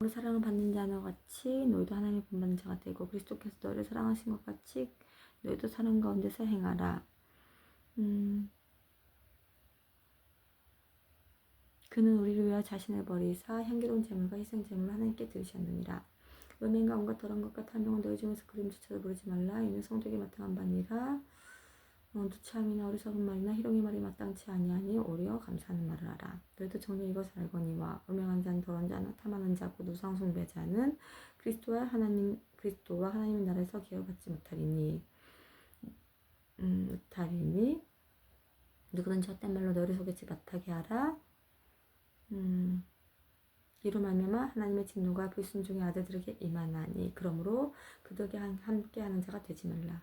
우리 사랑을 받는 자와 같이 너희도 하나님의 본받는 자가 되고 그리스도께서 너희를 사랑하신 것 같이 너희도 사랑 가운데서 행하라. 음, 그는 우리를 위하여 자신을 버리사 향기로운 제물과 희생 제물을 하나님께 드리셨느니라. 음행과 온갖 더러운 것과 탐욕은 너희 중에서 그림조차도 부르지 말라. 이는 성도에게 마땅한 바니라. 어, 누참이나 어리석은 말이나 희롱의 말이 마땅치 아니하니 오히려 감사하는 말을 하라. 너희도 정녕 이것을 알거니와 음행한 자는 더러운 자는 탐하는 자고 누상 숭배자는 그리스도와 하나님 그리스도와 하나님의 나라에서 기회를 받지 못하리니 음, 못하리니 누구든지 헛된 말로 너를 속이지 못하게 하라. 음, 이로 말미암아 하나님의 진노가 불순종의 아들들에게 임하나니 그러므로 그들에게 한- 함께하는 자가 되지 말라.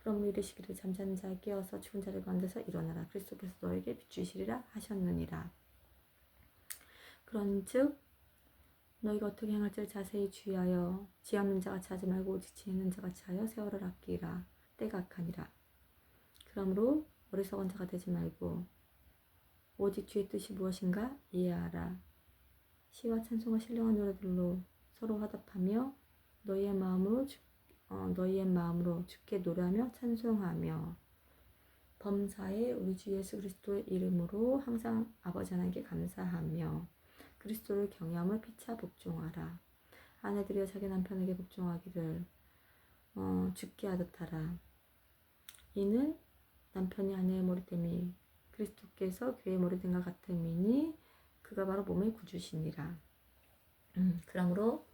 그러므로 이르시기를 잠자는 자 깨어서 죽은 자들 가운데서 일어나라. 그리스도께서 너에게 비추시리라 하셨느니라. 그런즉 너희가 어떻게 행할지를 자세히 주의하여 없는 자같이 하지 말고 오직 지혜 있는 자같이 하여 세월을 아끼라. 때가 악하니라. 그러므로 어리석은 자가 되지 말고 오직 주의 뜻이 무엇인가 이해하라. 시와 찬송과 신령한 노래들로 서로 화답하며 너희의 마음으로 주, 어, 너희의 마음으로 주께 노래하며 찬송하며 범사에 우리 주 예수 그리스도의 이름으로 항상 아버지 하나님께 감사하며 그리스도를 경외함을 피차 복종하라. 아내들이여 자기 남편에게 복종하기를 어, 죽게 하듯 하라. 이는 남편이 아내의 머리됨이 그리스도께서 교회의 머리됨과 같음이니 그가 바로 몸의 구주시니라. 음, 그러므로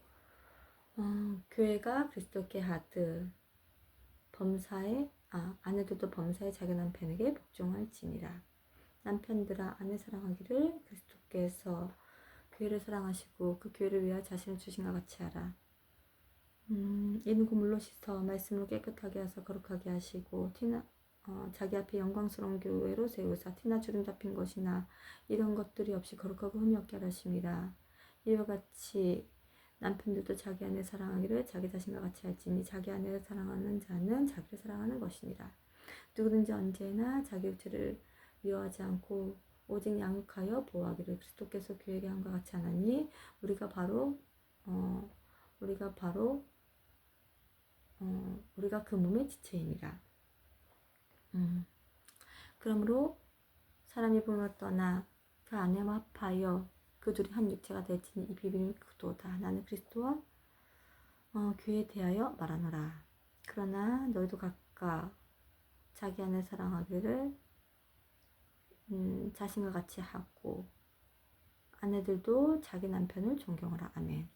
어, 교회가 그리스도께 하듯 범사에 아 아내들도 범사에 자기 남편에게 복종할지니라. 남편들아 아내 사랑하기를 그리스도께서 교회를 사랑하시고 그 교회를 위하여 자신을 주신 것 같이 하라. 음, 이는 고물로 씻어 말씀으로 깨끗하게 하사 거룩하게 하시고 티나 어, 자기 앞에 영광스러운 교회로 세우사 티나 주름 잡힌 것이나 이런 것들이 없이 거룩하고 흠이 없게 하심이라. 이와 같이 남편들도 자기 아내 사랑하기를 자기 자신과 같이 할지니 자기 아내를 사랑하는 자는 자기를 사랑하는 것이니라. 누구든지 언제나 자기 육체를 미워하지 않고 오직 양육하여 보호하기를 그리스도께서 교회에게 한것 같이 하나니 우리가 바로 어, 우리가 바로 어, 우리가 그 몸의 지체이니라. 음. 그러므로 사람이 부모를 떠나 그 아내와 합하여 그 둘이 한 육체가 될지니 이 비밀이 그도다. 나는 그리스도와 어, 교회에 대하여 말하노라. 그러나 너희도 각각 자기 아내 사랑하기를 음, 자신과 같이 하고 아내들도 자기 남편을 존경하라. 아멘.